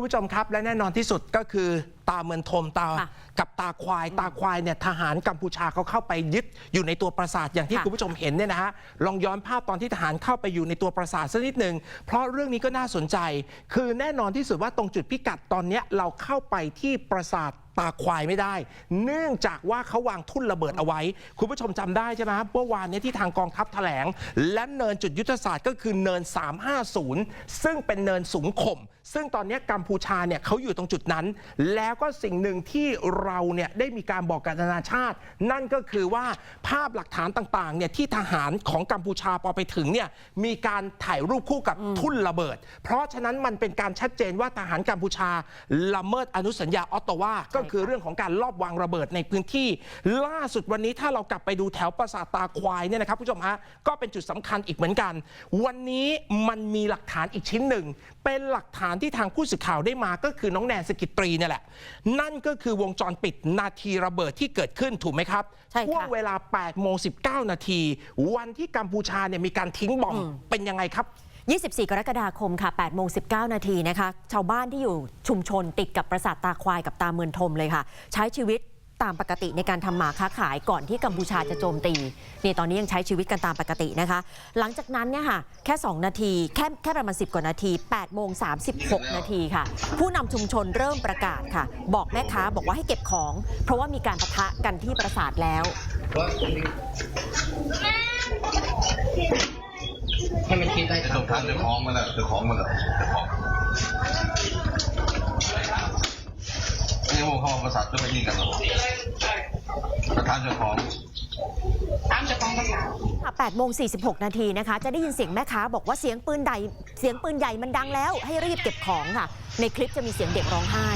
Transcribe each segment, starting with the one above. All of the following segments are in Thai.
คุณผู้ชมครับ และแน่นอนที่สุดก็คือตาเมือนทมตาค่ะกับตาควาย ตาควายเนี่ยทหารกัมพูชาเขาเข้าไปยึดอยู่ในตัวปราสาทอย่างที่ค่ะคุณผู้ชมเห็นเนี่ยนะฮะลองย้อนภาพตอนที่ทหารเข้าไปอยู่ในตัวปราสาทสักนิดหนึ่งเพราะเรื่องนี้ก็น่าสนใจ คือแน่นอนที่สุดว่าตรงจุดพิกัดตอนเนี้ยเราเข้าไปที่ปราสาทตาควายไม่ได้ เนื่องจากว่าเขาวางทุ่นระเบิดเอาไว้ คุณผู้ชมจำได้ใช่ไหมครับเมื่อวานเนี้ที่ทางกองทัพแถลง และเนินจุดยุทธศาสตร์ก็คือเนิน 350 ซึ่งเป็นเนินสูงข่ม ซึ่งตอนนี้กัมพูชาเนี่ยเขาอยู่ตรงจุดนั้น แล้วก็สิ่งหนึ่งที่เราเนี่ยได้มีการบอกกับนานาชาติ นั่นก็คือว่าภาพหลักฐานต่างๆเนี่ยที่ทหารของกัมพูชาพอไปถึงเนี่ยมีการถ่ายรูปคู่กับทุ่นระเบิด เพราะฉะนั้นมันเป็นการชัดเจนว่าทหารกัมพูชาละเมิดอนุสัญญาออตตาวาก็คือเรื่องของการลอบวางระเบิดในพื้นที่ ล่าสุดวันนี้ถ้าเรากลับไปดูแถวปราสาทตาควายเนี่ยนะครับผู้ชมฮะก็เป็นจุดสำคัญอีกเหมือนกัน วันนี้มันมีหลักฐานอีกชิ้นหนึ่ง เป็นหลักฐานที่ทางผู้สื่อข่าวได้มาก็คือน้องแนนสกิตรีเนี่ยแหละ นั่นก็คือวงจรปิดนาทีระเบิดที่เกิดขึ้นถูกไหมครับใช่ค่ะ ช่วงเวลา8โมง19 นาที วันที่กัมพูชาเนี่ยมีการทิ้งบอมเป็นยังไงครับ 24 กรกฎาคมค่ะ8โมง19 นาทีนะคะ ชาวบ้านที่อยู่ชุมชนติดกับปราสาทตาควายกับตาเมือนทมเลยค่ะ ใช้ชีวิต ตามปกติในการทำมาค้าขายก่อนที่กัมพูชาจะโจมตีนี่ตอนนี้ยังใช้ชีวิตกันตามปกตินะคะ หลังจากนั้นเนี่ยค่ะแค่ 2 นาทีแค่แค่ประมาณ 10 กว่านาที8โมง36 นาทีค่ะ ผู้นำชุมชนเริ่มประกาศค่ะ บอกแม่ค้าบอกว่าให้เก็บของ เพราะว่ามีการปะทะกันที่ปราสาทแล้วให้มันคิดได้จะต้องทานจ้าของมันแหละจ้าของมันแหละเจ้าของไม่พวกเขามาประสาทจะไปยิงกันหรอ กประธามเจ้าของตามเจะของภาษา8โมง46 นาทีนะคะ จะได้ยินเสียงแม่ค้าบอกว่าเสียงปืนใหญ่เสียงปืนใหญ่มันดังแล้ว ให้รีบเก็บของค่ะ ในคลิปจะมีเสียงเด็กร้องไห้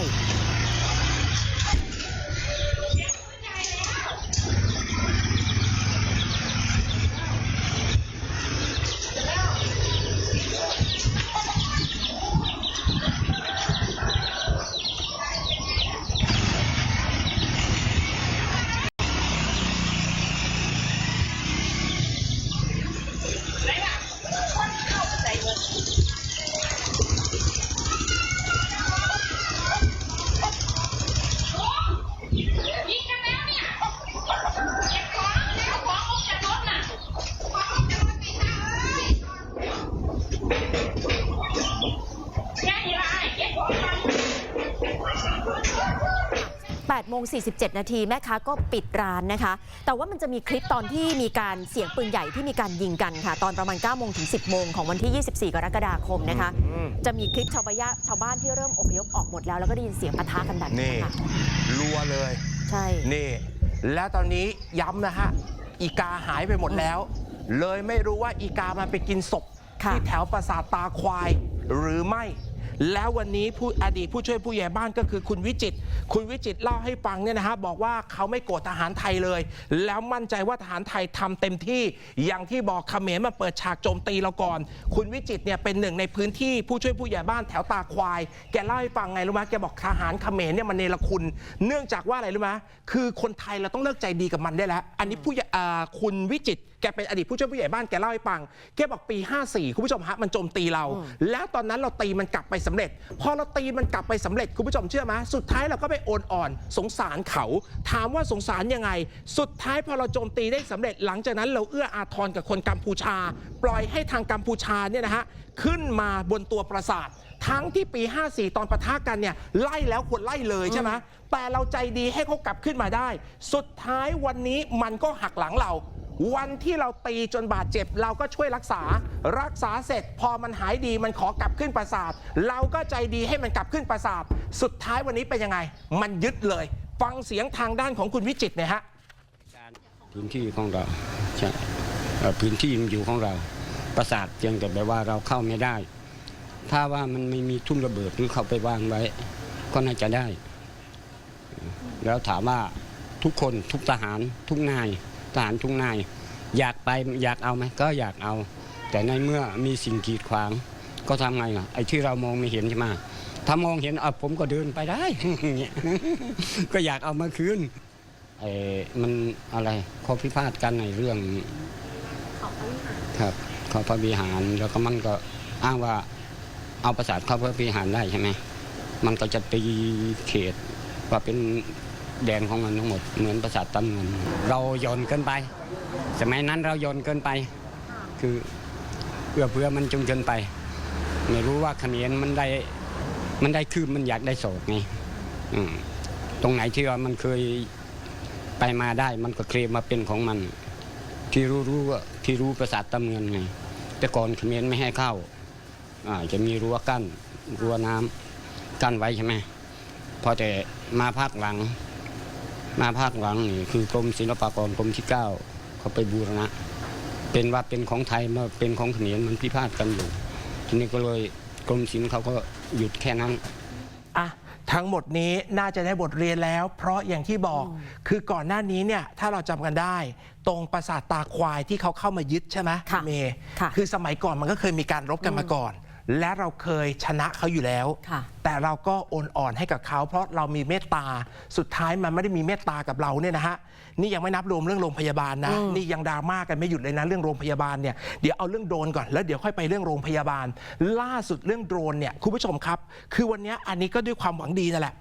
8โมง47 นาทีแม่ค้าก็ปิดร้านนะคะ แต่ว่ามันจะมีคลิปตอนที่มีการเสียงปืนใหญ่ที่มีการยิงกันค่ะ ตอนประมาณ9โมงถึง 10 โมงของวันที่ 24 กรกฎาคมนะคะอืมจะมีคลิปชาวบ้านชาวบ้านที่เริ่มอพยพออกหมดแล้ว แล้วก็ได้ยินเสียงปะทะกันแบบนี้นี่ค่ะรัวเลย ใช่ นี่ แล้วตอนนี้ย้ำนะฮะ อีกาหายไปหมดแล้ว เลยไม่รู้ว่าอีกามันไปกินศพค่ะที่แถวปราสาทตาควายหรือไม่ แล้ววันนี้ผู้อดีตผู้ช่วยผู้ใหญ่บ้านก็คือคุณวิจิตรคุณวิจิตรเล่าให้ฟังเนี่ยนะฮะบอกว่าเขาไม่โกรธทหารไทยเลย แล้วมั่นใจว่าทหารไทยทำเต็มที่ อย่างที่บอกเขมรมาเปิดฉากโจมตีเราก่อน คุณวิจิตรเนี่ยเป็นหนึ่งในพื้นที่ผู้ช่วยผู้ใหญ่บ้านแถวตาควาย แกเล่าให้ฟังไงรู้ไหมแกบอกทหารเขมรเนี่ยมันเนรคุณ เนื่องจากว่าอะไรรู้ไหมคือคนไทยเราต้องเลิกใจดีกับมันได้แล้ว อันนี้ผู้ใหญ่อ่าคุณวิจิตรแกเป็นอดีตผู้ช่วยผู้ใหญ่บ้านแกเล่าให้ฟังแกบอกปี 54 คุณผู้ชมฮะมันโจมตีเรา แล้วตอนนั้นเราตีมันกลับไปสำเร็จ พอเราตีมันกลับไปสำเร็จคุณผู้ชมเชื่อไหมสุดท้ายเราก็ไปโอนอ่อน สงสารเขา ถามว่าสงสารยังไง สุดท้ายพอเราโจมตีได้สำเร็จ หลังจากนั้นเราเอื้ออาทรกับคนกัมพูชา ปล่อยให้ทางกัมพูชาเนี่ยนะฮะขึ้นมาบนตัวปราสาททั้งที่ปี 54 ตอนปะทะกันเนี่ยไล่แล้วควรไล่เลยใช่ไหมแต่เราใจดีให้เขากลับขึ้นมาได้ สุดท้ายวันนี้มันก็หักหลังเรา วันที่เราตีจนบาดเจ็บ เราก็ช่วยรักษา รักษาเสร็จพอมันหายดีมันขอกลับขึ้นปราสาท เราก็ใจดีให้มันกลับขึ้นปราสาท สุดท้ายวันนี้เป็นยังไง มันยึดเลย ฟังเสียงทางด้านของคุณวิจิตรหนะฮะพื้นที่ของเราใช่พื้นที่มันอยู่ของเรา ประสาทเพียงแต่แบบว่าเราเข้าไม่ได้ ถ้าว่ามันไม่มีทุ่นระเบิดหรือเขาไปวางไว้ ก็น่าจะได้ แล้วถามว่าทุกคนทุกทหารทุกนาย ทหารทุกนาย อยากไปอยากเอาไหมก็อยากเอา แต่ในเมื่อมีสิ่งกีดขวาง ก็ทำไงล่ะไอ้ที่เรามองไม่เห็นใช่ไหมถ้ามองเห็นอะผมก็เดินไปได้อย่างเงี้ยก็อยากเอามาคืนไอ้มันอะไรข้อพิพาทกันในเรื่องครับข้อพระวิหารแล้วก็มันก็อ้างว่าเอาประสาทเข้าพระวิหารได้ใช่ไหมมันก็จะตีเขตว่าเป็น แดนของมันทั้งหมดเหมือนประสาทตั้เงินเราโยนเกินไป สมัยนั้นเราโยนเกินไป คือเอื้อเพื่อมันจนเกินไป ไม่รู้ว่าเขมรมันได้มันได้คืบมันอยากได้โศกไงอืมตรงไหนที่ว่ามันเคยไปมาได้มันก็เคลมมาเป็นของมัน ที่รู้รู้ว่าที่รู้ประสาทตำเงินไงแต่ก่อนเขมรไม่ให้เข้าจะมีรั้วกั้นรั้วน้ำกั้นไว้ใช่ไหมพอแต่มาภาคหลัง มาภาคหลังนี่คือกรมศิลปากรกรมที่เก้าเขาไปบูรณะ เป็นว่าเป็นของไทยมาเป็นของเขมรมันพิพาทกันอยู่ ทีนี้ก็เลยกรมศิลป์เขาก็หยุดแค่นั้นอะทั้งหมดนี้น่าจะได้บทเรียนแล้ว เพราะอย่างที่บอกคือก่อนหน้านี้เนี่ยถ้าเราจำกันได้ ตรงปราสาทตาควายที่เขาเข้ามายึดใช่ไหมค่ะเมย์ค่ะคือสมัยก่อนมันก็เคยมีการรบกันมาก่อน และเราเคยชนะเขาอยู่แล้วค่ะแต่เราก็โอนอ่อนให้กับเขา เพราะเรามีเมตตา สุดท้ายมันไม่ได้มีเมตตากับเราเนี่ยนะฮะ นี่ยังไม่นับรวมเรื่องโรงพยาบาลนะ นี่ยังดราม่ากันไม่หยุดเลยนะเรื่องโรงพยาบาลเนี่ย เดี๋ยวเอาเรื่องโดรนก่อน แล้วเดี๋ยวค่อยไปเรื่องโรงพยาบาล ล่าสุดเรื่องโดรนเนี่ยคุณผู้ชมครับ คือวันนี้อันนี้ก็ด้วยความหวังดีนั่นแหละ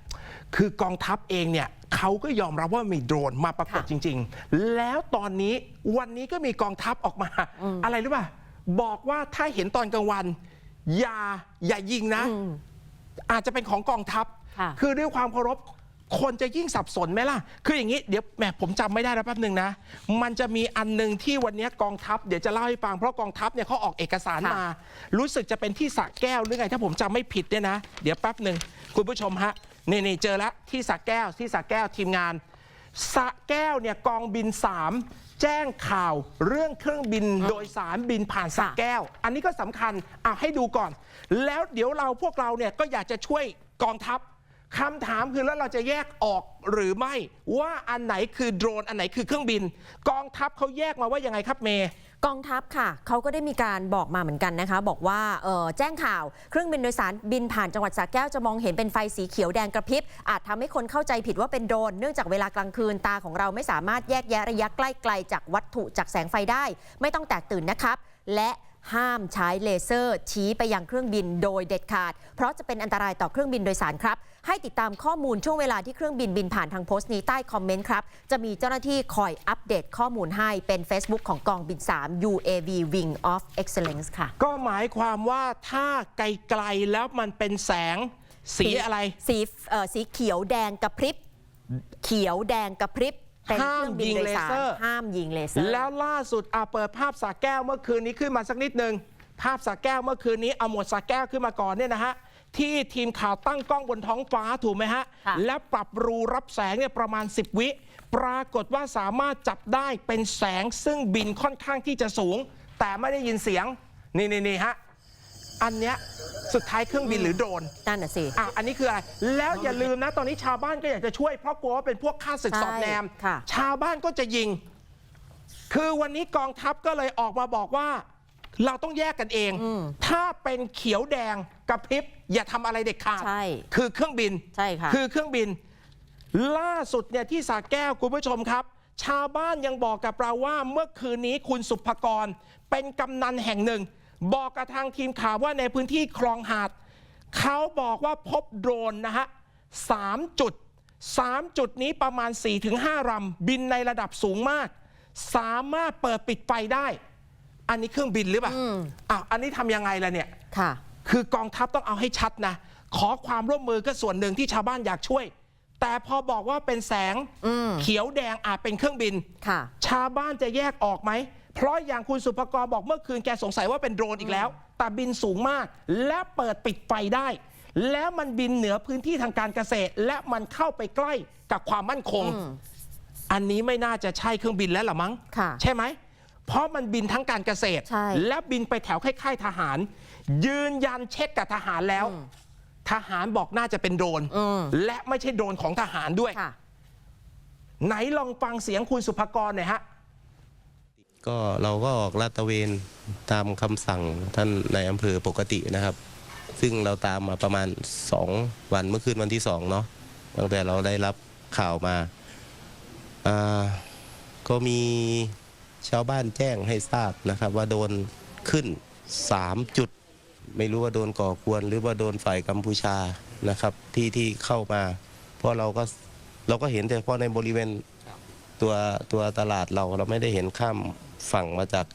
คือกองทัพเองเนี่ยเขาก็ยอมรับว่ามีโดรนมาปรากฏค่ะจริง ๆ แล้วตอนนี้วันนี้ก็มีกองทัพออกมา อะไรรู้ป่ะ บอกว่าถ้าเห็นตอนกลางวัน อย่าอย่ายิงนะอืมอาจจะเป็นของกองทัพ ค่ะคือด้วยความเคารพคนจะยิ่งสับสนไหมล่ะ คืออย่างนี้เดี๋ยวแหมผมจำไม่ได้แล้วแป๊บหนึ่งนะ มันจะมีอันหนึ่งที่วันนี้กองทัพเดี๋ยวจะเล่าให้ฟังเพราะกองทัพเนี่ยเขาออกเอกสารค่ะ มา รู้สึกจะเป็นที่สระแก้วหรือไง ถ้าผมจำไม่ผิดเนี่ยนะ เดี๋ยวแป๊บหนึ่งคุณผู้ชมฮะนี่นี่เจอแล้วที่สระแก้วที่สระแก้วทีมงานสระแก้วเนี่ยกองบิน3 แจ้งข่าวเรื่องเครื่องบินโดยสารบินผ่านสักแก้ว อันนี้ก็สำคัญเอาให้ดูก่อน แล้วเดี๋ยวเราพวกเราเนี่ยก็อยากจะช่วยกองทัพคำถามคือแล้วเราจะแยกออกหรือไม่ว่าอันไหนคือโดรนอันไหนคือเครื่องบิน กองทัพเขาแยกมาว่ายังไงครับเมย์ กองทัพค่ะเขาก็ได้มีการบอกมาเหมือนกันนะคะ บอกว่าแจ้งข่าวเครื่องบินโดยสารบินผ่านจังหวัดสระแก้วจะมองเห็นเป็นไฟสีเขียวแดงกระพริบ อาจทำให้คนเข้าใจผิดว่าเป็นโดรนเนื่องจากเวลากลางคืนตาของเราไม่สามารถแยกแยะระยะใกล้ไกลจากวัตถุจากแสงไฟได้ ไม่ต้องแตกตื่นนะครับ และ ห้ามใช้เลเซอร์ชี้ไปยังเครื่องบินโดยเด็ดขาด เพราะจะเป็นอันตรายต่อเครื่องบินโดยสารครับ ให้ติดตามข้อมูลช่วงเวลาที่เครื่องบินบินผ่านทางโพสต์นี้ใต้คอมเมนต์ครับ จะมีเจ้าหน้าที่คอยอัปเดตข้อมูลให้เป็น Facebook ของกองบิน 3 UAV Wing of Excellence ค่ะ ก็หมายความว่าถ้าไกลๆแล้วมันเป็นแสงสีอะไร สีเอ่อสีเขียวแดงกระพริบเขียวแดงกระพริบ เป็นเครื่องบินโดยสารห้ามยิงเลเซอร์ ห้ามยิงเลเซอร์ แล้วล่าสุดอะเปิดภาพสาแก้วเมื่อคืนนี้ขึ้นมาสักนิดหนึ่งภาพสาแก้วเมื่อคืนนี้เอาหมวดสาแก้วขึ้นมาก่อนเนี่ยนะฮะที่ทีมข่าวตั้งกล้องบนท้องฟ้าถูกไหมฮะค่ะ และปรับรูรับแสงเนี่ยประมาณ 10 วิ ปรากฏว่าสามารถจับได้เป็นแสงซึ่งบินค่อนข้างที่จะสูง แต่ไม่ได้ยินเสียงนี่นี่นี่ฮะ อันเนี้ยสุดท้ายเครื่องบินหรือโดรนนั่นน่ะสิ อะอันนี้คืออะไร แล้วอย่าลืมนะ ตอนนี้ชาวบ้านก็อยากจะช่วยเพราะกลัวว่าเป็นพวกฆ่าศึกใช่สอดแนมค่ะ ชาวบ้านก็จะยิง คือวันนี้กองทัพก็เลยออกมาบอกว่า เราต้องแยกกันเองอืมถ้าเป็นเขียวแดงกระพริบอย่าทำอะไรเด็ดขาด ใช่ คือเครื่องบิน ใช่ค่ะ คือเครื่องบิน ล่าสุดเนี่ยที่สาแก้วคุณผู้ชมครับ ชาวบ้านยังบอกกับเราว่าเมื่อคืนนี้คุณสุภกร เป็นกำนันแห่งหนึ่ง บอกกับทางทีมข่าวว่าในพื้นที่คลองหาดเขาบอกว่าพบโดรนนะฮะสามจุดสามจุดนี้ประมาณ 4-5ลำบินในระดับสูงมาก สามารถเปิดปิดไฟได้ อันนี้เครื่องบินหรือเปล่าอืมอ้าวอันนี้ทำยังไงล่ะเนี่ยค่ะ คือกองทัพต้องเอาให้ชัดนะ ขอความร่วมมือก็ส่วนหนึ่งที่ชาวบ้านอยากช่วย แต่พอบอกว่าเป็นแสงอืมเขียวแดงอาจเป็นเครื่องบินค่ะชาวบ้านจะแยกออกไหม เพราะอย่างคุณสุภกรบอกเมื่อคืนแกสงสัยว่าเป็นโดรนอีกแล้ว แต่บินสูงมาก และเปิดปิดไฟได้ แล้วมันบินเหนือพื้นที่ทางการเกษตร และมันเข้าไปใกล้กับความมั่นคงอืมอันนี้ไม่น่าจะใช่เครื่องบินแล้วหรอมั้ง ค่ะ ใช่ไหม เพราะมันบินทั้งการเกษตร ใช่ และบินไปแถวค่ายๆทหาร ยืนยันเช็คกับทหารแล้ว ทหารบอกน่าจะเป็นโดรนอืม และไม่ใช่โดรนของทหารด้วย ค่ะ ไหนลองฟังเสียงคุณสุภกรหน่อยฮะ ก็เราก็ออกลาดตระเวนตามคำสั่งท่านในายอำเภอปกตินะครับ ซึ่งเราตามมาประมาณ 2 วันเมื่อคืนวันที่2เนาะตั้งแต่เราได้รับข่าวมาอ่าก็มีชาวบ้านแจ้งให้ทราบนะครับ ว่าโดนขึ้น 3 จุด ไม่รู้ว่าโดนก่อกวน หรือว่าโดนฝ่ายกัมพูชานะครับที่ที่เข้ามา เพราะเราก็เราก็เห็นแต่เฉพาะในบริเวณตัวตัวตลาดเราเราไม่ได้เห็นข้าม ฝั่งมาจาก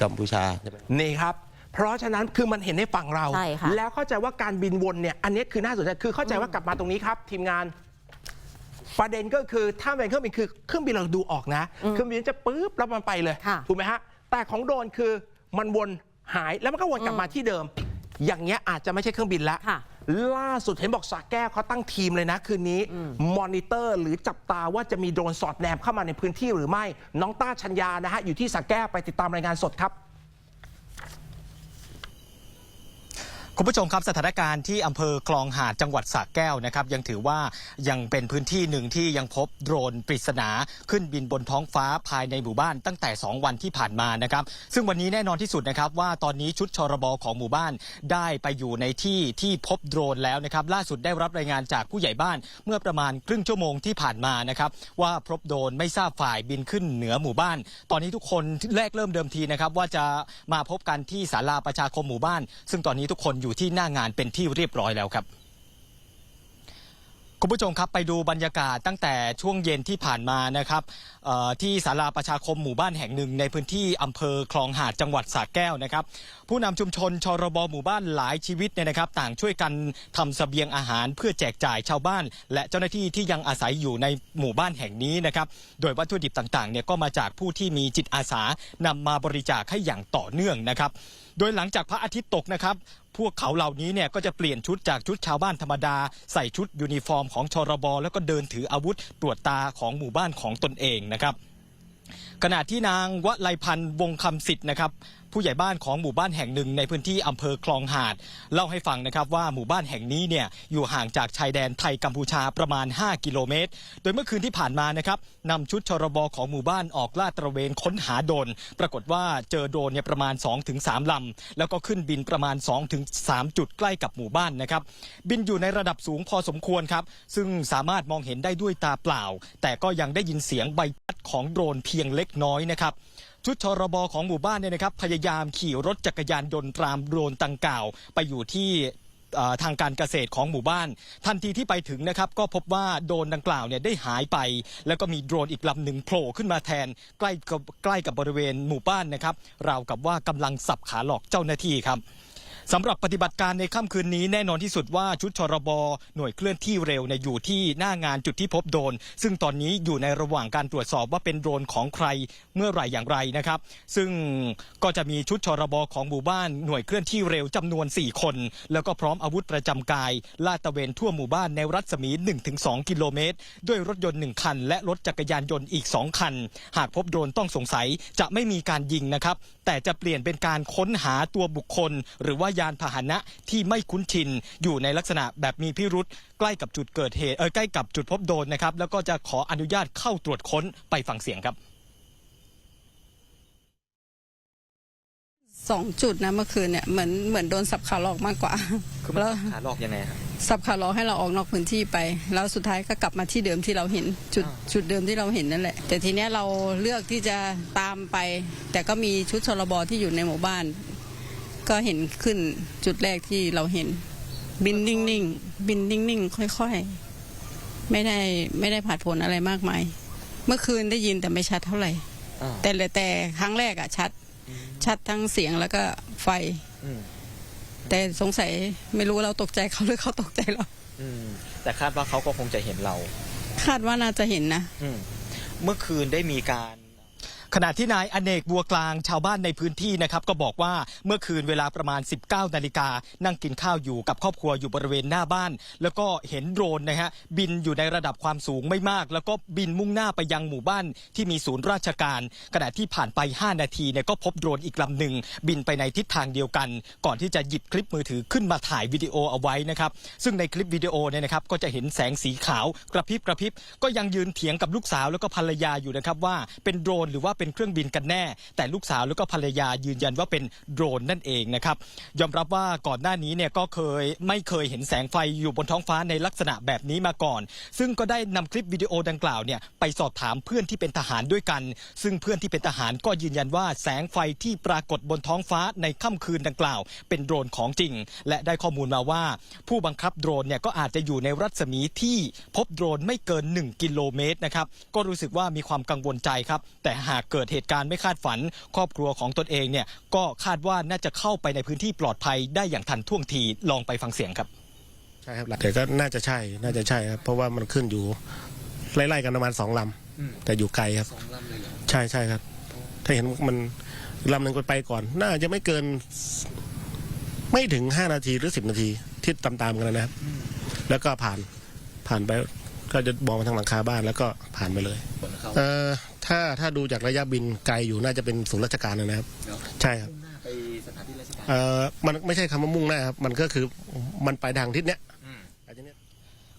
กัมพูชาใช่ไหม นี่ครับ เพราะฉะนั้นคือมันเห็นในฝั่งเรา ใช่ค่ะ แล้วเข้าใจว่าการบินวนเนี่ย อันนี้คือน่าสนใจ คือเข้าใจว่ากลับมาตรงนี้ครับ ทีมงาน ประเด็นก็คือถ้าเป็นเครื่องบินคือเครื่องบินเราดูออกนะ เครื่องบินจะปุ๊บแล้วมันไปเลย ค่ะ ถูกไหมฮะ แต่ของโดรนคือมันวนหายแล้วมันก็วนกลับมาที่เดิม อย่างเงี้ยอาจจะไม่ใช่เครื่องบินละ ค่ะ ล่าสุดเห็นบอกสาแก้วเขาตั้งทีมเลยนะคืนนี้มอนิเตอร์หรือจับตาว่าจะมีโดรนสอดแนมเข้ามาในพื้นที่หรือไม่ น้องต้าชัญญานะฮะอยู่ที่สาแก้วไปติดตามรายงานสดครับ คุณผู้ชมครับสถานการณ์ที่อำเภอคลองหาดจังหวัดสระแก้วนะครับยังถือว่ายังเป็นพื้นที่หนึ่งที่ยังพบโดรนปริศนาขึ้นบินบนท้องฟ้าภายในหมู่บ้านตั้งแต่ 2 วันที่ผ่านมานะครับ ซึ่งวันนี้แน่นอนที่สุดนะครับว่าตอนนี้ชุดชรบของหมู่บ้านได้ไปอยู่ในที่ที่พบโดรนแล้วนะครับ ล่าสุดได้รับรายงานจากผู้ใหญ่บ้านเมื่อประมาณครึ่งชั่วโมงที่ผ่านมานะครับว่าพบโดรนไม่ทราบฝ่ายบินขึ้นเหนือหมู่บ้าน ตอนนี้ทุกคนแรกเริ่มเดิมทีนะครับว่าจะมาพบกันที่ศาลาประชาคมหมู่บ้าน ซึ่งตอนนี้ทุกคนอยู่ที่หน้างานเป็นที่เรียบร้อยแล้วครับคุณผู้ชมครับไปดูบรรยากาศตั้งแต่ช่วงเย็นที่ผ่านมานะครับที่ศาลาประชาคมหมู่บ้านแห่งหนึ่ง ในพื้นที่อำเภอคลองหาดจังหวัดสระแก้วนะครับ ผู้นำชุมชนชรบหมู่บ้านหลายชีวิตเนี่ยนะครับ ต่างช่วยกันทำเสบียงอาหารเพื่อแจกจ่ายชาวบ้าน และเจ้าหน้าที่ที่ยังอาศัยอยู่ในหมู่บ้านแห่งนี้นะครับ โดยวัตถุดิบต่างๆเนี่ยก็มาจากผู้ที่มีจิตอาสานำมาบริจาคให้อย่างต่อเนื่องนะครับ โดยหลังจากพระอาทิตย์ตกนะครับ พวกเขาเหล่านี้เนี่ยก็จะเปลี่ยนชุดจากชุดชาวบ้านธรรมดา ใส่ชุดยูนิฟอร์มของชรบแล้วก็เดินถืออาวุธตรวจตาของหมู่บ้านของตนเองนะครับ ขณะที่นางวลัยพันธ์วงคำสิทธิ์นะครับ ผู้ใหญ่บ้านของหมู่บ้านแห่งหนึ่งในพื้นที่อำเภอคลองหาด เล่าให้ฟังนะครับว่าหมู่บ้านแห่งนี้เนี่ยอยู่ห่างจากชายแดนไทยกัมพูชาประมาณ 5 กิโลเมตร โดยเมื่อคืนที่ผ่านมานะครับนำชุดชรบของหมู่บ้านออกลาดตระเวนค้นหาโดรนปรากฏว่าเจอโดรนเนี่ยประมาณ 2-3 ลำ แล้วก็ขึ้นบินประมาณ 2-3 จุดใกล้กับหมู่บ้านนะครับ บินอยู่ในระดับสูงพอสมควรครับ ซึ่งสามารถมองเห็นได้ด้วยตาเปล่า แต่ก็ยังได้ยินเสียงใบพัดของโดรนเพียงเล็กน้อยนะครับ ชุดชรบของหมู่บ้านเนี่ยนะครับพยายามขี่รถจักรยานยนต์ตามโดรนตังกล่าว ไปอยู่ที่ทางการเกษตรของหมู่บ้าน ทันทีที่ไปถึงนะครับก็พบว่าโดรนดังกล่าวเนี่ยได้หายไป แล้วก็มีโดรนอีกลำหนึ่งโผล่ขึ้นมาแทนใกล้กับใกล้กับบริเวณหมู่บ้านนะครับราวกับว่ากำลังสับขาหลอกเจ้าหน้าที่ครับ สำหรับปฏิบัติการในค่ำคืนนี้แน่นอนที่สุดว่าชุดชรบหน่วยเคลื่อนที่เร็วเนี่ยอยู่ที่หน้างานจุดที่พบโดรนซึ่งตอนนี้อยู่ในระหว่างการตรวจสอบว่าเป็นโดรนของใครเมื่อไหร่อย่างไรนะครับ ซึ่งก็จะมีชุดชรบของหมู่บ้านหน่วยเคลื่อนที่เร็วจำนวน 4 คน แล้วก็พร้อมอาวุธประจำกายลาดตระเวนทั่วหมู่บ้านในรัศมี 1-2 กิโลเมตร ด้วยรถยนต์ 1 คัน และรถจักรยานยนต์อีก 2 คัน หากพบโดรนต้องสงสัยจะไม่มีการยิงนะครับแต่จะเปลี่ยนเป็นการค้นหาตัวบุคคล หรือว่ายานพาหนะที่ไม่คุ้นชินอยู่ในลักษณะแบบมีพิรุษใกล้กับจุดเกิดเหตุเออใกล้กับจุดพบโดรนนะครับ แล้วก็จะขออนุญาตเข้าตรวจค้นไปฟังเสียงครับสองจุดนะเมื่อคืนเนี่ยเหมือนเหมือนโดนสับขาหลอกมากกว่าแล้วขาหลอกยังไงครับสับขาหลอกให้เราออกนอกพื้นที่ไป แล้วสุดท้ายก็กลับมาที่เดิมที่เราเห็นจุดอ่าจุดเดิมที่เราเห็นนั่นแหละ แต่ทีเนี้ยเราเลือกที่จะตามไป แต่ก็มีชุดชลบที่อยู่ในหมู่บ้าน ก็เห็นขึ้นจุดแรกที่เราเห็น บินนิ่งๆบินนิ่งๆค่อยๆ ไม่ได้ไม่ได้ผัดผลอะไรมากมาย เมื่อคืนได้ยินแต่ไม่ชัดเท่าไหร่ แต่เลยแต่ครั้งแรกอะชัด ชัดทั้งเสียงแล้วก็ไฟ แต่สงสัยไม่รู้เราตกใจเขาหรือเขาตกใจเราแต่คาดว่าเขาก็คงจะเห็นเรา คาดว่าน่าจะเห็นนะเมื่อคืนได้มีการ ขณะที่นายอเนกบัวกลางชาวบ้านในพื้นที่นะครับก็บอกว่าเมื่อคืนเวลาประมาณ 19 นาฬิกานั่งกินข้าวอยู่กับครอบครัวอยู่บริเวณหน้าบ้าน แล้วก็เห็นโดรนนะฮะบินอยู่ในระดับความสูงไม่มาก แล้วก็บินมุ่งหน้าไปยังหมู่บ้านที่มีศูนย์ราชการ ขณะที่ผ่านไป 5 นาทีเนี่ยก็พบโดรนอีกลำหนึ่งบินไปในทิศทางเดียวกัน ก่อนที่จะหยิบคลิปมือถือขึ้นมาถ่ายวิดีโอเอาไว้นะครับซึ่งในคลิปวิดีโอเนี่ยนะครับก็จะเห็นแสงสีขาวกระพริบกระพริบก็ยังยืนเถียงกับลูกสาวแล้วก็ภรรยาอยู่นะครับว่าเป็นโดรนหรือว่าเป็นเป็นเครื่องบินกันแน่ แต่ลูกสาวแล้วก็ภรรยายืนยันว่าเป็นโดรนนั่นเองนะครับยอมรับว่าก่อนหน้านี้เนี่ยก็เคยไม่เคยเห็นแสงไฟอยู่บนท้องฟ้าในลักษณะแบบนี้มาก่อน ซึ่งก็ได้นำคลิปวิดีโอดังกล่าวเนี่ยไปสอบถามเพื่อนที่เป็นทหารด้วยกัน ซึ่งเพื่อนที่เป็นทหารก็ยืนยันว่าแสงไฟที่ปรากฏบนท้องฟ้าในค่ำคืนดังกล่าว เป็นโดรนของจริง และได้ข้อมูลมาว่า ผู้บังคับโดรนเนี่ยก็อาจจะอยู่ในรัศมีที่พบโดรนไม่เกิน 1 กิโลเมตรนะครับก็รู้สึกว่ามีความกังวลใจครับ แต่หากเกิดเหตุการณ์ไม่คาดฝัน ครอบครัวของตนเองเนี่ยก็คาดว่าน่าจะเข้าไปในพื้นที่ปลอดภัยได้อย่างทันท่วงทีลองไปฟังเสียงครับใช่ครับหลักแต่ก็น่าจะใช่น่าจะใช่ครับเพราะว่ามันขึ้นอยู่ไล่ๆกันประมาณสองลำแต่อยู่ไกลครับใช่ใช่ครับ ถ้าเห็นมันลำหนึ่งไปก่อน น่าจะไม่เกิน ไม่ถึงห้านาทีหรือสิบนาทีที่ตามๆกันนะครับ แล้วก็ผ่านผ่านไปก็จะมองมาทางหลังคาบ้านแล้วก็ผ่านไปเลยเอ่อ ถ้าถ้าดูจากระยะบินไกลอยู่น่าจะเป็นศูนย์ราชการนะครับ ใช่ครับเอ่อมันไม่ใช่คำว่ามุ่งหน้าครับ มันก็คือมันไปทางทิศเนี้ยไปทางเนี้ย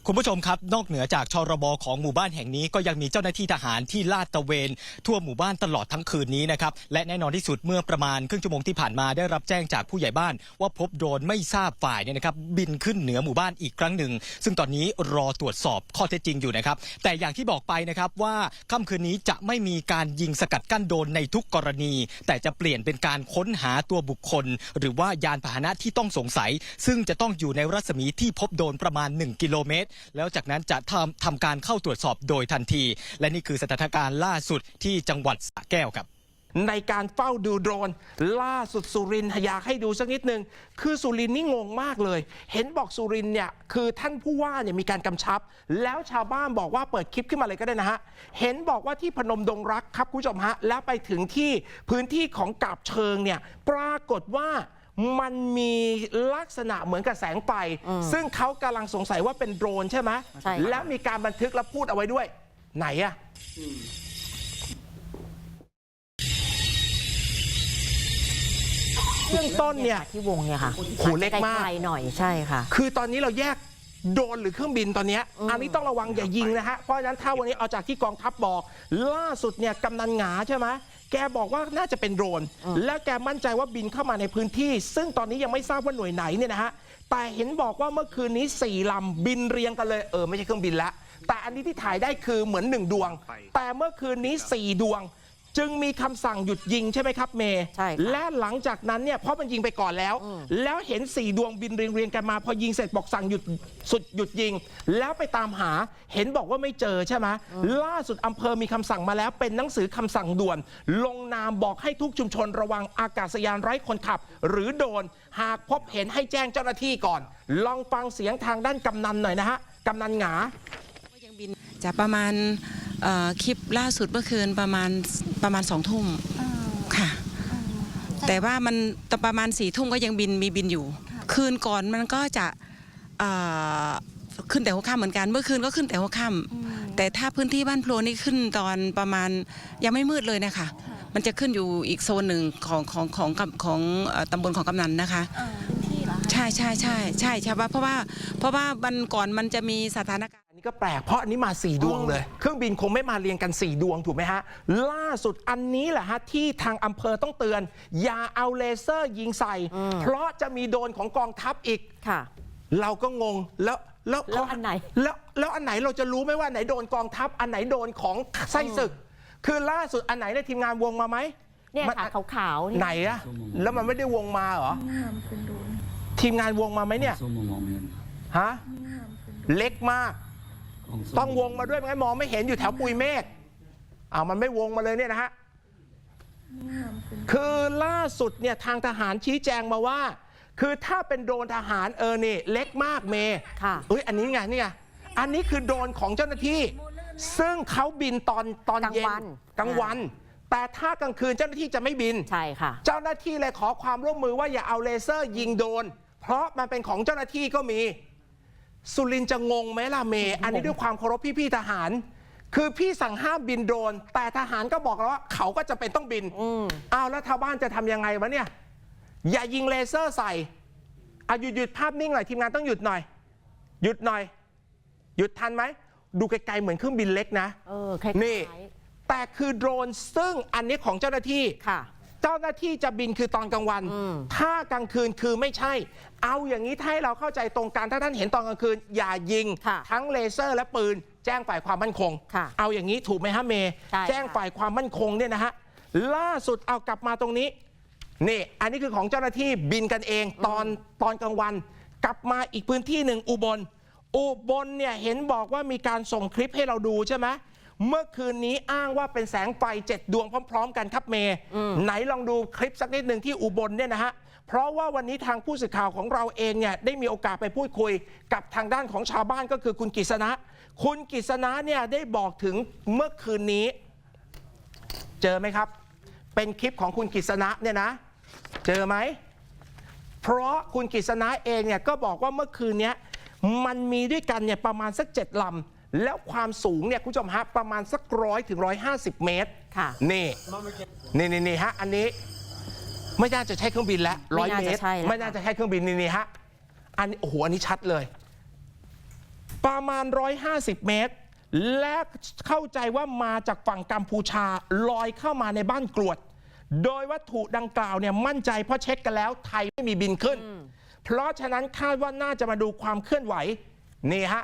คุณผู้ชมครับ นอกเหนือจากชรบของหมู่บ้านแห่งนี้ก็ยังมีเจ้าหน้าที่ทหารที่ลาดตระเวน ทั่วหมู่บ้านตลอดทั้งคืนนี้นะครับและแน่นอนที่สุดเมื่อประมาณครึ่งชั่วโมงที่ผ่านมาได้รับแจ้งจากผู้ใหญ่บ้าน ว่าพบโดรนไม่ทราบฝ่ายเนี่ยนะครับบินขึ้นเหนือหมู่บ้านอีกครั้งหนึ่ง ซึ่งตอนนี้รอตรวจสอบข้อเท็จจริงอยู่นะครับแต่อย่างที่บอกไปนะครับว่าค่ำคืนนี้จะไม่มีการยิงสกัดกั้นโดรนในทุกกรณี แต่จะเปลี่ยนเป็นการค้นหาตัวบุคคล หรือว่ายานพาหนะที่ต้องสงสัย ซึ่งจะต้องอยู่ในรัศมีที่พบโดรนประมาณ 1 กิโลเมตรแล้วจากนั้นจะทำทำการเข้าตรวจสอบโดยทันที และนี่คือสถานการณ์ล่าสุดที่จังหวัดสระแก้วครับ ในการเฝ้าดูโดรน ล่าสุดสุรินทร์อยากให้ดูสักนิดหนึ่งคือสุรินทร์นี่งงมากเลย เห็นบอกสุรินทร์เนี่ยคือท่านผู้ว่าเนี่ยมีการกำชับ แล้วชาวบ้านบอกว่าเปิดคลิปขึ้นมาเลยก็ได้นะฮะ เห็นบอกว่าที่พนมดงรักครับคุณผู้ชมฮะแล้วไปถึงที่พื้นที่ของกาบเชิงเนี่ยปรากฏว่า มันมีลักษณะเหมือนกับแสงไฟซึ่งเขากำลังสงสัยว่าเป็นโดรนใช่ไหมใช่ค่ะ แล้วมีการบันทึกและพูดเอาไว้ด้วย ไหนอะเบื้องต้นเนี่ย ที่วงเนี่ยค่ะโหเล็กมากไกลๆหน่อยใช่ค่ะ คือตอนนี้เราแยกโดรนหรือเครื่องบินตอนเนี้ยอันนี้ต้องระวังอย่ายิงนะฮะ เพราะฉะนั้นถ้าวันนี้เอาจากที่กองทัพบอก ล่าสุดเนี่ยกำนันหงาใช่ไหม แกบอกว่าน่าจะเป็นโดรน แล้วแกมั่นใจว่าบินเข้ามาในพื้นที่ ซึ่งตอนนี้ยังไม่ทราบว่าหน่วยไหนเนี่ยนะฮะแต่เห็นบอกว่าเมื่อคืนนี้สี่ลำบินเรียงกันเลยเออไม่ใช่เครื่องบินละแต่อันนี้ที่ถ่ายได้คือเหมือนหนึ่งดวง แต่เมื่อคืนนี้สี่ดวง จึงมีคำสั่งหยุดยิงใช่ไหมครับเมย์ใช่ค่ะ และหลังจากนั้นเนี่ยเพราะมันยิงไปก่อนแล้ว แล้วเห็นสี่ดวงบินเรียงๆกันมาพอยิงเสร็จบอกสั่งหยุดสุดหยุดยิง แล้วไปตามหาเห็นบอกว่าไม่เจอใช่ไหมล่าสุดอำเภอมีคำสั่งมาแล้วเป็นหนังสือคำสั่งด่วน ลงนามบอกให้ทุกชุมชนระวังอากาศยานไร้คนขับ หรือโดรนหากพบเห็นให้แจ้งเจ้าหน้าที่ก่อน ลองฟังเสียงทางด้านกำนันหน่อยนะฮะกำนันหงาก็ยังบินจะประมาณ เอ่อคลิปล่าสุดเมื่อคืนประมาณประมาณสองทุ่มค่ะแต่ว่ามันตอนประมาณสี่ทุ่มก็ยังบินมีบินอยู่ คืนก่อนมันก็จะเอ่อขึ้นแต่หัวค่ำเหมือนกันเมื่อคืนก็ขึ้นแต่หัวค่ำแต่ถ้าพื้นที่บ้านโพลนี่ขึ้นตอนประมาณยังไม่มืดเลยนะคะมันจะขึ้นอยู่อีกโซนหนึ่งของของของของของเอ่อตำบลของกำนันนะคะใช่ใช่ใช่ใช่ใช่ว่าเพราะว่าเพราะว่าวันก่อนมันจะมีสถานการณ์อันนี้ ก็แปลกเพราะอันนี้มา 4 ดวงเลย เครื่องบินคงไม่มาเรียงกัน 4 ดวงถูกไหมฮะ ล่าสุดอันนี้แหละฮะ ที่ทางอำเภอต้องเตือน อย่าเอาเลเซอร์ยิงใส่ เพราะจะมีโดรนของกองทัพอีกค่ะ เราก็งงแล้วแล้วแล้วอันไหนแล้วแล้วอันไหนเราจะรู้ไหมว่าอันไหนโดนกองทัพอันไหนโดนของไส้ศึก คือล่าสุดอันไหนในยทีมงานวงมาไหมเนี่ยมันค่ะขาวๆนี่ไหนอะแล้วมันไม่ได้วงมาเหรอทีมงานวงมาไหมเนี่ยฮะเล็กมาก ต้องวงมาด้วยไม่งั้นมองไม่เห็นอยู่แถวปุยเมฆอ้าวมันไม่วงมาเลยเนี่ยนะฮะคือล่าสุดเนี่ยทางทหารชี้แจงมาว่า คือถ้าเป็นโดรนทหารเออนี่เล็กมากเมย์ค่ะเอ้ยอันนี้ไงนี่ไงอันนี้คือโดรนของเจ้าหน้าที่ ซึ่งเขาบินตอนตอนเย็กลางวันกลางวัน แต่ถ้ากลางคืนเจ้าหน้าที่จะไม่บินใช่ค่ะ เจ้าหน้าที่เลยขอความร่วมมือว่าอย่าเอาเลเซอร์ยิงโดรนเพราะมันเป็นของเจ้าหน้าที่ก็มี สุรินทร์จะงงไหมล่ะเมย์อันนี้ด้วยความเคารพพี่ๆทหาร คือพี่สั่งห้ามบินโดรนแต่ทหารก็บอกแล้วว่าเขาก็จะเป็นต้องบินอืมอ้าวแล้วชาวบ้านจะทำยังไงวะเนี่ย อย่ายิงเลเซอร์ใส่อาหยุดหยุดภาพนิ่งหน่อยทีมงานต้องหยุดหน่อย หยุดหน่อย หยุดทันไหมดูไกลๆเหมือนเครื่องบินเล็กนะเออคล้ายๆนี่ แต่คือโดรนซึ่งอันนี้ของเจ้าหน้าที่ค่ะ เจ้าหน้าที่จะบินคือตอนกลางวันอืมถ้ากลางคืนคือไม่ใช่ เอาอย่างนี้ถ้าให้เราเข้าใจตรงกันถ้าท่านเห็นตอนกลางคืน อย่ายิงค่ะทั้งเลเซอร์และปืน แจ้งฝ่ายความมั่นคงค่ะเอาอย่างนี้ถูกไหมฮะเมย์ใช่แจ้งค่ะฝ่ายความมั่นคงเนี่ยนะฮะล่าสุดเอากลับมาตรงนี้นี่อันนี้คือของเจ้าหน้าที่บินกันเองตอนตอนกลางวัน กลับมาอีกพื้นที่หนึ่งอุบล อุบลเนี่ยเห็นบอกว่ามีการส่งคลิปให้เราดูใช่ไหม เมื่อคืนนี้อ้างว่าเป็นแสงไฟเจ็ดดวงพร้อม ๆ กันครับเมย์ไหนลองดูคลิปสักนิดหนึ่งที่อุบลเนี่ยนะฮะเพราะว่าวันนี้ทางผู้สื่อข่าวของเราเองเนี่ยได้มีโอกาสไปพูดคุย กับทางด้านของชาวบ้านก็คือคุณกิษณะ คุณกิษณะเนี่ยได้บอกถึงเมื่อคืนนี้ เจอไหมครับ เป็นคลิปของคุณกิษณะเนี่ยนะ เจอไหม เพราะคุณกิษณะเองเนี่ยก็บอกว่าเมื่อคืนเนี้ยมันมีด้วยกันเนี่ยประมาณสักเจ็ดลำ แล้วความสูงเนี่ยคุณผู้ชมฮะประมาณสักร้อยถึงร้อยห้าสิบเมตรค่ะ นี่นี่นี่นี่ฮะอันนี้ ไม่น่าจะใช้เครื่องบินแล้วร้อยไม่เมน่าตจะรใช่แล้วไม่น่าจะใช้เครื่องบินนี่นี่ฮะอันนี้โอ้โหอันนี้ชัดเลย ประมาณ150เมตร และเข้าใจว่ามาจากฝั่งกัมพูชาลอยเข้ามาในบ้านกรวด โดยวัตถุดังกล่าวเนี่ยมั่นใจเพราะเช็คกันแล้วไทยไม่มีบินขึ้น เพราะฉะนั้นคาดว่าน่าจะมาดูความเคลื่อนไหวนี่ฮะ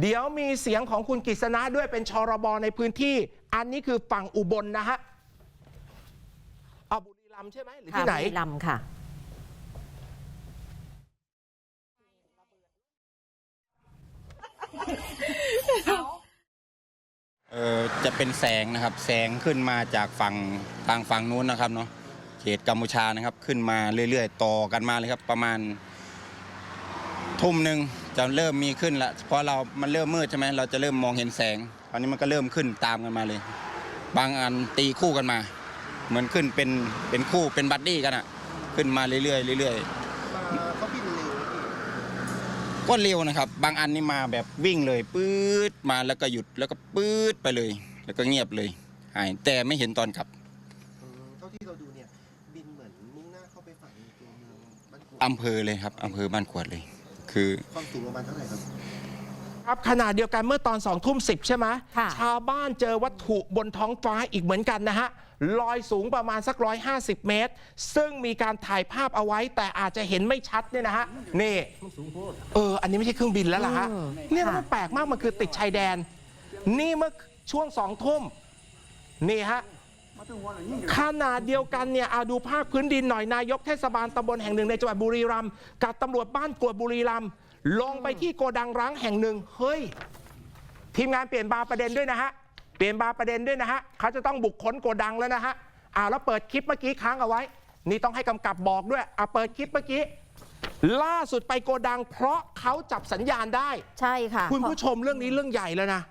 เดี๋ยวมีเสียงของคุณกฤษณะด้วยเป็นชรบในพื้นที่ อันนี้คือฝั่งอุบลนะฮะเอาบุรีรัมย์ใช่ไหมหรือค่ะที่ไหนบุรีรัมย์ค่ะ เออจะเป็นแสงนะครับ แสงขึ้นมาจากฝั่งทางฝั่งนู้นนะครับเนาะเขตกัมพูชานะครับ ขึ้นมาเรื่อยๆ ต่อกันมาเลยครับ ประมาณทุ่มหนึ่ง จะเริ่มมีขึ้นละเพราะเรามันเริ่มมืดใช่ไหมเราจะเริ่มมองเห็นแสงตอนนี้มันก็เริ่มขึ้นตามกันมาเลย บางอันตีคู่กันมา เหมือนขึ้นเป็นเป็นคู่เป็นบัดดี้กันอะขึ้นมาเรื่อยๆเรื่อยๆก็เร็วนะครับ บางอันนี่มาแบบวิ่งเลยปื๊ดมาแล้วก็หยุดแล้วก็ปื๊ดไปเลย แล้วก็เงียบเลยหายแต่ไม่เห็นตอนขับเท่าที่เราดูเนี่ยบินเหมือนมุ่งหน้าเข้าไปฝั่งตัวเมืองบ้านกรวดอำเภอเลยครับอำเภอบ้านขวดเลย คือความสูงประมาณเท่าไหร่ครับ ครับขณะเดียวกันเมื่อตอนสองทุ่มสิบใช่ไหมค่ะ ชาวบ้านเจอวัตถุบนท้องฟ้าอีกเหมือนกันนะฮะลอยสูงประมาณสักร้อยห้าสิบเมตร ซึ่งมีการถ่ายภาพเอาไว้ แต่อาจจะเห็นไม่ชัดเนี่ยนะฮะนี่เอออันนี้ไม่ใช่เครื่องบินแล้วล่ะฮะเออเนี่ยค่ะ มันแปลกมากมันคือติดชายแดน นี่เมื่อช่วงสองทุ่ม นี่ฮะ ขนาดเดียวกันเนี่ยเอาดูภาคพื้นดินหน่อยนายกเทศบาลตำบลแห่งหนึ่งในจังหวัดบุรีรัมย์กับตำรวจบ้านกวดบุรีรัมย์ลงไปที่โกดังร้างแห่งหนึ่งเฮ้ย ทีมงานเปลี่ยนบาร์ประเด็นด้วยนะฮะเปลี่ยนบาร์ประเด็นด้วยนะฮะเขาจะต้องบุกค้นโกดังแล้วนะฮะอ่าแล้วเปิดคลิปเมื่อกี้ค้างเอาไว้ นี่ต้องให้กำกับบอกด้วยอ่าเปิดคลิปเมื่อกี้ล่าสุดไปโกดัง เพราะเขาจับสัญญาณได้ ใช่ค่ะ คุณผู้ชมเรื่องนี้เรื่องใหญ่แล้วนะ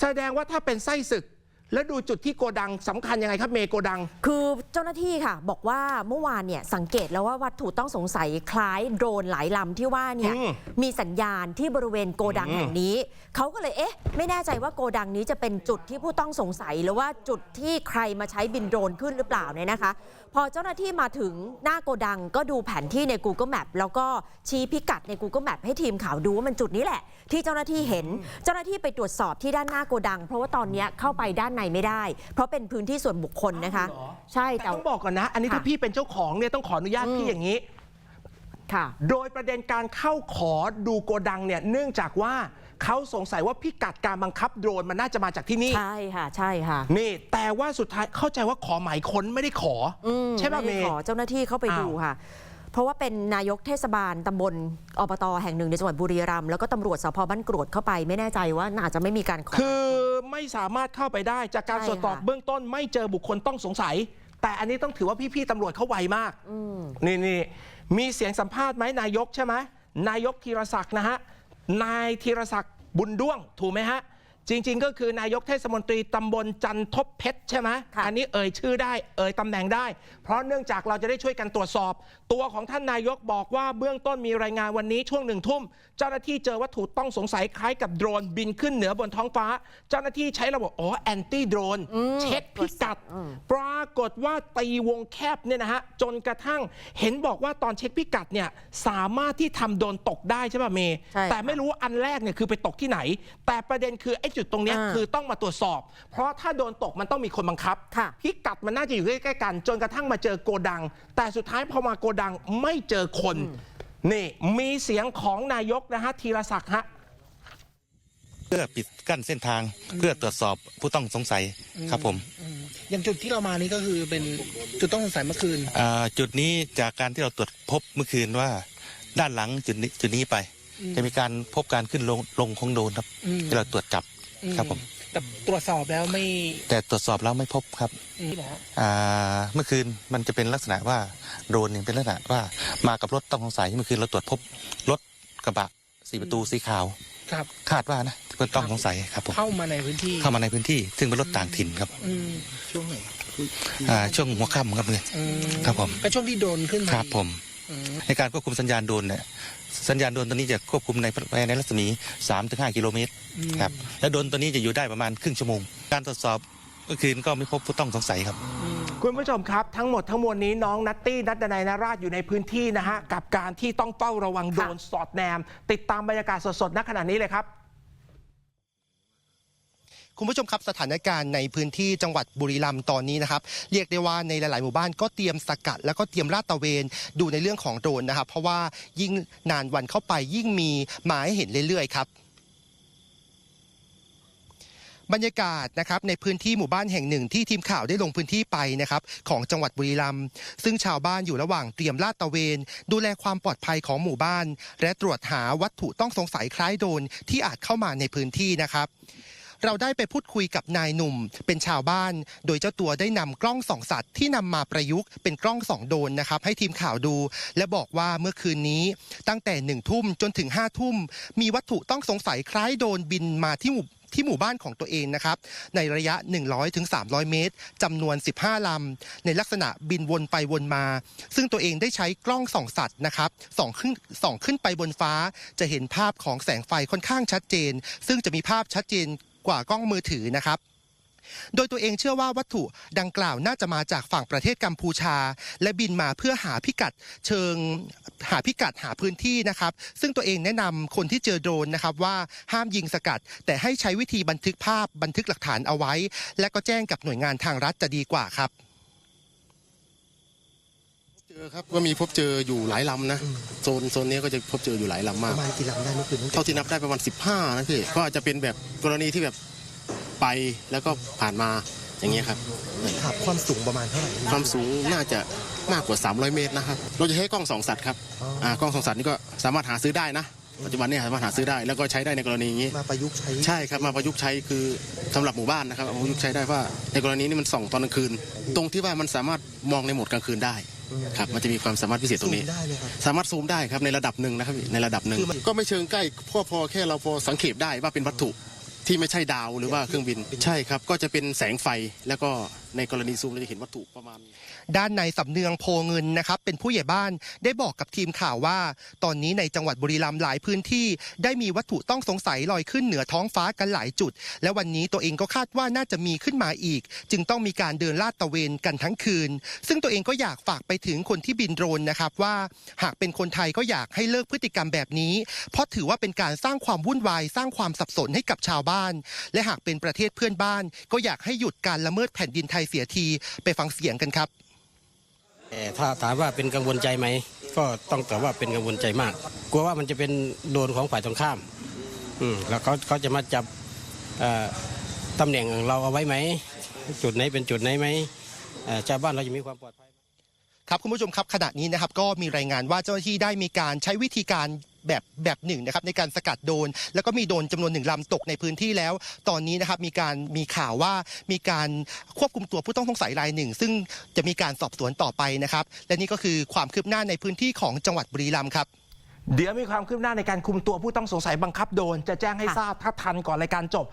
แสดงว่าถ้าเป็นไส้ศึก แล้วดูจุดที่โกดังสำคัญยังไงครับเมโกดัง คือเจ้าหน้าที่ค่ะ บอกว่าเมื่อวานเนี่ยสังเกตแล้วว่าวัตถุต้องสงสัยคล้ายโดรนหลายลำที่ว่าเนี่ยอืมมีสัญญาณที่บริเวณโกดังอืม แห่งนี้ เขาก็เลยเอ๊ะ ไม่แน่ใจว่าโกดังนี้จะเป็นจุดที่ผู้ต้องสงสัยหรือว่าจุดที่ใครมาใช้บินโดรนขึ้นหรือเปล่าเนี่ยนะคะ พอเจ้าหน้าที่มาถึงหน้าโกดังก็ดูแผนที่ใน Google Map แล้วก็ชี้พิกัดใน Google Map ให้ทีมข่าวดูว่ามันจุดนี้แหละ ที่เจ้าหน้าที่เห็นเจ้าหน้าที่ไปตรวจสอบที่ด้านหน้าโกดัง เพราะว่าตอนเนี้ยเข้าไปด้านในไม่ได้ เพราะเป็นพื้นที่ส่วนบุคคลนะคะ ใช่แต่แต่ต้องบอกก่อนนะ อันนี้ค่ะถ้าพี่เป็นเจ้าของเนี่ยต้องขออนุญาตอืมพี่อย่างนี้ค่ะโดยประเด็นการเข้าขอดูโกดังเนี่ยเนื่องจากว่า เขาสงสัยว่าพิกัดการบังคับโดรนมันน่าจะมาจากที่นี่ ใช่ค่ะ ใช่ค่ะนี่ แต่ว่าสุดท้ายเข้าใจว่าขอหมายค้นไม่ได้ขอออืมใช่ป่ะไม่เมได้ย์ ขอเจ้าหน้าที่เข้าไปอ้าว ดูค่ะ เพราะว่าเป็นนายกเทศบาลตำบลอบตแห่งหนึ่งในจังหวัดบุรีรัมย์แล้วก็ตำรวจสพบ้านกรวดเข้าไปไม่แน่ใจว่าน่าจะไม่มีการขอ คือไม่สามารถเข้าไปได้จากการใช่ตรวจสอบค่ะ เบื้องต้นไม่เจอบุคคลต้องสงสัย แต่อันนี้ต้องถือว่าพี่ๆตำรวจเขาไวมากอืมนี่นี่มีเสียงสัมภาษณ์ไหมนายกใช่ไหมนายกธีรศักดิ์นะฮะ นายธีรศักดิ์บุญด้วงถูกไหมฮะ จริง ๆ ก็คือนายกเทศมนตรีตำบลจันทบเพชรใช่ไหมค่ะ อันนี้เอ่ยชื่อได้เอ่ยตำแหน่งได้ เพราะเนื่องจากเราจะได้ช่วยกันตรวจสอบ ตัวของท่านนายกบอกว่าเบื้องต้นมีรายงานวันนี้ช่วงหนึ่งทุ่ม เจ้าหน้าที่เจอวัตถุต้องสงสัยคล้ายกับโดรนบินขึ้นเหนือบนท้องฟ้า เจ้าหน้าที่ใช้ระบบอ๋อแอนตี้โดรนอืมเช็คพิกัดอืมปรากฏว่าตีวงแคบเนี่ยนะฮะจนกระทั่งเห็นบอกว่าตอนเช็คพิกัดเนี่ยสามารถที่ทำโดนตกได้ใช่ป่ะเมย์ใช่ค่ะแต่ไม่รู้ว่าอันแรกเนี่ยคือไปตกที่ไหน แต่ประเด็นคือไอ้จุดตรงเนี้ยอ่าคือต้องมาตรวจสอบ เพราะถ้าโดนตกมันต้องมีคนบังคับค่ะพิกัดมันน่าจะอยู่ใกล้ๆกัน จนกระทั่งมาเจอโกดัง แต่สุดท้ายพอมาโกดังไม่เจอคน นี่มีเสียงของนายกนะฮะธีรศักดิ์ฮะเพื่อปิดกั้นเส้นทางเพื่อตรวจสอบผู้ต้องสงสัยครับผมอย่างจุดที่เรามานี่ก็คือเป็นจุดต้องสงสัยเมื่อคืนอ่าจุดนี้จากการที่เราตรวจพบเมื่อคืนว่า ด้านหลังจุดนี้จุดนี้ไปอืมจะมีการพบการขึ้นลงลงของโดรนครับอืมที่เราตรวจจับครับผม แต่ตรวจสอบแล้วไม่แต่ตรวจสอบแล้วไม่พบครับนี่แหละอ่าเมื่อคืนมันจะเป็นลักษณะว่าโดรนเนี่ยเป็นลักษณะว่ามากับรถต้องสงสัยเมื่อคืนเราตรวจพบรถกระบะสี่ประตูสีขาวครับ คาดว่านะเป็นต้องสงสัยครับผมเข้ามาในพื้นที่เข้ามาในพื้นที่ ซึ่งเป็นรถต่างถิ่นครับอืมช่วงไหนอ่าช่วงหัวค่ำครับเนี่ยอืมครับผมก็ช่วงที่โดนขึ้นมาครับผมอืม ในการควบคุมสัญญาณโดรนเนี่ยสัญญาณโดรนตัวนี้จะควบคุมในภายในรัศมี 3-5 กิโลเมตรอืมครับและโดรนตัวนี้จะอยู่ได้ประมาณครึ่งชั่วโมง การตรวจสอบเมื่อคืนก็ไม่พบผู้ต้องสงสัยครับคุณผู้ชมครับ ทั้งหมดทั้งมวลนี้น้องนัตตี้นัตดนัยนาราชอยู่ในพื้นที่นะฮะกับการที่ต้องเฝ้าระวังโดรนสอดแนม ติดตามบรรยากาศสดๆณขณะนี้เลยครับ คุณผู้ชมครับสถานการณ์ในพื้นที่จังหวัดบุรีรัมย์ตอนนี้นะครับเรียกได้ว่าในหลาย ๆ หมู่บ้านก็เตรียมสกัด แล้วก็เตรียมลาดตระเวนดูในเรื่องของโดรนนะครับ เพราะว่ายิ่งนานวันเข้าไปยิ่งมีมาให้เห็นเรื่อย ๆ ครับบรรยากาศนะครับในพื้นที่หมู่บ้านแห่งหนึ่งที่ทีมข่าวได้ลงพื้นที่ไปนะครับของจังหวัดบุรีรัมย์ซึ่งชาวบ้านอยู่ระหว่างเตรียมลาดตระเวน ดูแลความปลอดภัยของหมู่บ้าน และตรวจหาวัตถุต้องสงสัยคล้ายโดนที่อาจเข้ามาในพื้นที่นะครับ เราได้ไปพูดคุยกับนายหนุ่ม เป็นชาวบ้าน โดยเจ้าตัวได้นำกล้องส่องสัตว์ที่นำมาประยุกต์เป็นกล้องส่องโดรนนะครับให้ทีมข่าวดู และบอกว่าเมื่อคืนนี้ตั้งแต่หนึ่งทุ่มจนถึงห้าทุ่มมีวัตถุต้องสงสัยคล้ายโดรนบินมาที่หมู่ที่หมู่บ้านของตัวเองนะครับ ในระยะ 100-300ถึง300 เมตรจำนวน 15 ลำ ในลักษณะบินวนไปวนมา ซึ่งตัวเองได้ใช้กล้องส่องสัตว์นะครับส่องขึ้นส่องขึ้นไปบนฟ้า จะเห็นภาพของแสงไฟค่อนข้างชัดเจน ซึ่งจะมีภาพชัดเจน กว่ากล้องมือถือนะครับ โดยตัวเองเชื่อว่าวัตถุดังกล่าวน่าจะมาจากฝั่งประเทศกัมพูชา และบินมาเพื่อหาพิกัดเชิงหาพิกัดหาพื้นที่นะครับ ซึ่งตัวเองแนะนำคนที่เจอโดรนนะครับว่าห้ามยิงสกัด แต่ให้ใช้วิธีบันทึกภาพบันทึกหลักฐานเอาไว้ และก็แจ้งกับหน่วยงานทางรัฐจะดีกว่าครับ เจอครับก็มีพบเจออยู่หลายลำนะโซนโซนนี้ก็จะพบเจออยู่หลายลำมากประมาณกี่ลำได้เมื่อคืนเท่าที่นับได้ประมาณ 15 นะพี่ก็อาจจะเป็นแบบกรณีที่แบบไปแล้วก็ผ่านมาอย่างเงี้ยครับครับความสูงประมาณเท่าไหร่ความสูงน่าจะมากกว่า 300 เมตรนะครับเราจะใช้กล้องสองสัตว์ครับอ่ากล้องสองสัตว์นี่ก็สามารถหาซื้อได้นะปัจจุบันนี้สามารถหาซื้อได้แล้วก็ใช้ได้ในกรณีอย่างนี้ มาประยุกต์ใช้ใช่ครับมาประยุกต์ใช้คือสำหรับหมู่บ้านนะครับเอาประยุกต์ใช้ได้ว่าในกรณีนี้มันส่องตอนกลางคืน ตรงที่ว่ามันสามารถมองในโหมดกลางคืนได้ ครับมันจะมีความสามารถพิเศษตรงนี้ซูมได้เลยครับ สามารถซูมได้ครับในระดับหนึ่งนะครับพี่ในระดับหนึ่งคือมัน ก็ไม่เชิงใกล้ก็พอแค่เราพอสังเกตได้ว่าเป็นวัตถุที่ไม่ใช่ดาวหรือว่าเครื่องบิน ใช่ครับ ก็จะเป็นแสงไฟแล้วก็ในกรณีซูมเราจะเห็นวัตถุประมาณ ด้านในสำเนืองโพเงินนะครับเป็นผู้ใหญ่บ้านได้บอกกับทีมข่าวว่า ตอนนี้ในจังหวัดบุรีรัมย์หลายพื้นที่ ได้มีวัตถุต้องสงสัยลอยขึ้นเหนือท้องฟ้ากันหลายจุด และวันนี้ตัวเองก็คาดว่าน่าจะมีขึ้นมาอีก จึงต้องมีการเดินลาดตระเวนกันทั้งคืน ซึ่งตัวเองก็อยากฝากไปถึงคนที่บินโดรนนะครับว่า หากเป็นคนไทยก็อยากให้เลิกพฤติกรรมแบบนี้ เพราะถือว่าเป็นการสร้างความวุ่นวายสร้างความสับสนให้กับชาวบ้าน และหากเป็นประเทศเพื่อนบ้าน ก็อยากให้หยุดการละเมิดแผ่นดินไทยเสียทีไปฟังเสียงกันครับ ถ้าถามว่าเป็นกังวลใจไหมก็ต้องตอบว่าเป็นกังวลใจมาก กลัวว่ามันจะเป็นโดนของฝ่ายตรงข้ามอืมแล้วเขาเขาจะมาจับตำแหน่งเราเอาไว้ไหม จุดไหนเป็นจุดไหนไหมชาวบ้านเราจะมีความปลอดภัยครับคุณผู้ชมครับขณะนี้นะครับก็มีรายงานว่าเจ้าหน้าที่ได้มีการใช้วิธีการ แบบแบบหนึ่งนะครับในการสกัดโดน แล้วก็มีโดนจำนวนหนึ่งลำตกในพื้นที่แล้ว ตอนนี้นะครับมีการมีข่าวว่ามีการควบคุมตัวผู้ต้องสงสัยรายหนึ่ง ซึ่งจะมีการสอบสวนต่อไปนะครับ และนี่ก็คือความคืบหน้าในพื้นที่ของจังหวัดบุรีรัมย์ครับเดี๋ยวมีความคืบหน้าในการคุมตัวผู้ต้องสงสัยบังคับโดน จะแจ้งให้ทราบถ้าทันก่อนรายการจบ